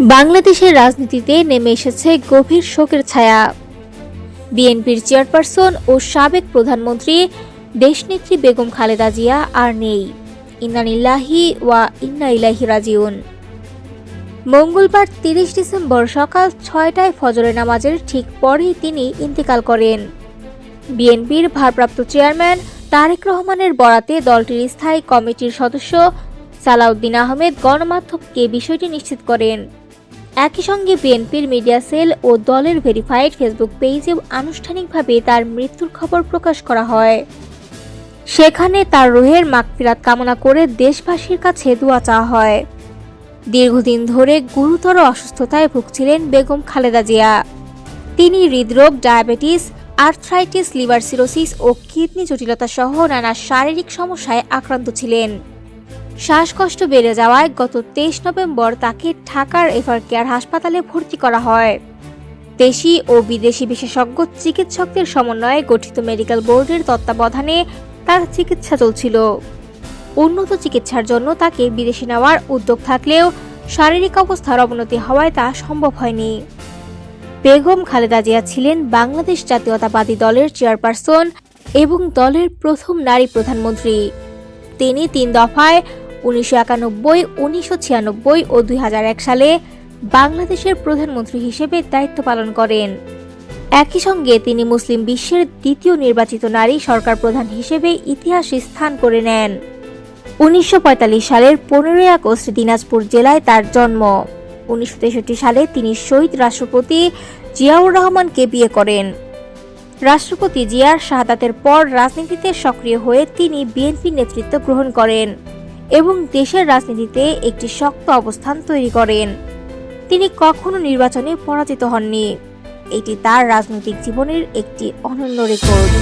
বাংলাদেশের রাজনীতিতে নেমে এসেছে গভীর শোকের ছায়া। বিএনপির চেয়ারপারসন ও সাবেক প্রধানমন্ত্রী দেশনেত্রী বেগম খালেদা জিয়া আর নেই। ইন্নানিল্লাহি ওয়া ইন্না ইলাহি রাজিউন। মঙ্গলবার তিরিশ ডিসেম্বর সকাল ছয়টায় ফজরের নামাজের ঠিক পরেই তিনি ইন্তেকাল করেন। বিএনপির ভারপ্রাপ্ত চেয়ারম্যান তারেক রহমানের বরাতে দলটির স্থায়ী কমিটির সদস্য সালাউদ্দিন আহমেদ গণমাধ্যমকে বিষয়টি নিশ্চিত করেন। একই সঙ্গে বিএনপির মিডিয়া সেল ও দলের ভেরিফাইড ফেসবুক পেজে আনুষ্ঠানিকভাবে তার মৃত্যুর খবর প্রকাশ করা হয়। সেখানে তার রোহের মাগফিরাত কামনা করে দেশবাসীর কাছে দোয়া চাওয়া হয়। দীর্ঘদিন ধরে গুরুতর অসুস্থতায় ভুগছিলেন বেগম খালেদা জিয়া। তিনি হৃদরোগ, ডায়াবেটিস আর্থ্রাইটিস, লিভার সিরোসিস ও কিডনি জটিলতা সহ নানা শারীরিক সমস্যায় আক্রান্ত ছিলেন। শ্বাসকষ্ট বেড়ে যাওয়ায় গত তেইশ নভেম্বর তাকে ঢাকার এভার কেয়ার হাসপাতালে ভর্তি করা হয়। দেশি ও বিদেশি বিশেষজ্ঞ চিকিৎসকদের সমন্বয়ে গঠিত মেডিকেল বোর্ডের তত্ত্বাবধানে তার চিকিৎসা চলছিল। উন্নত চিকিৎসার জন্য তাকে বিদেশে নেওয়ার উদ্যোগ থাকলেও শারীরিক অবস্থার অবনতি হওয়ায় তা সম্ভব হয়নি। বেগম খালেদা জিয়া ছিলেন বাংলাদেশ জাতীয়তাবাদী দলের চেয়ারপারসন এবং দলের প্রথম নারী প্রধানমন্ত্রী। তিনি তিন দফায় উনিশশো একানব্বই, উনিশশো ছিয়ানব্বই ও দুই হাজার এক সালে বাংলাদেশের প্রধানমন্ত্রী হিসেবে দায়িত্ব পালন করেন। একই সঙ্গে তিনি মুসলিম বিশ্বের দ্বিতীয় নির্বাচিত নারী সরকার প্রধান হিসেবে ইতিহাসে স্থান করে নেন। উনিশশো পঁয়তাল্লিশ সালের পনেরোই আগস্ট দিনাজপুর জেলায় তার জন্ম। উনিশশো তেষট্টি সালে তিনি শহীদ রাষ্ট্রপতি জিয়াউর রহমানকে বিয়ে করেন। রাষ্ট্রপতি জিয়ার শাহাদাতের পর রাজনীতিতে সক্রিয় হয়ে তিনি বিএনপি নেতৃত্ব গ্রহণ করেন এবং দেশের রাজনীতিতে একটি শক্ত অবস্থান তৈরি করেন। তিনি কখনো নির্বাচনে পরাজিত হননি। এটি তার রাজনৈতিক জীবনের একটি অনন্য রেকর্ড।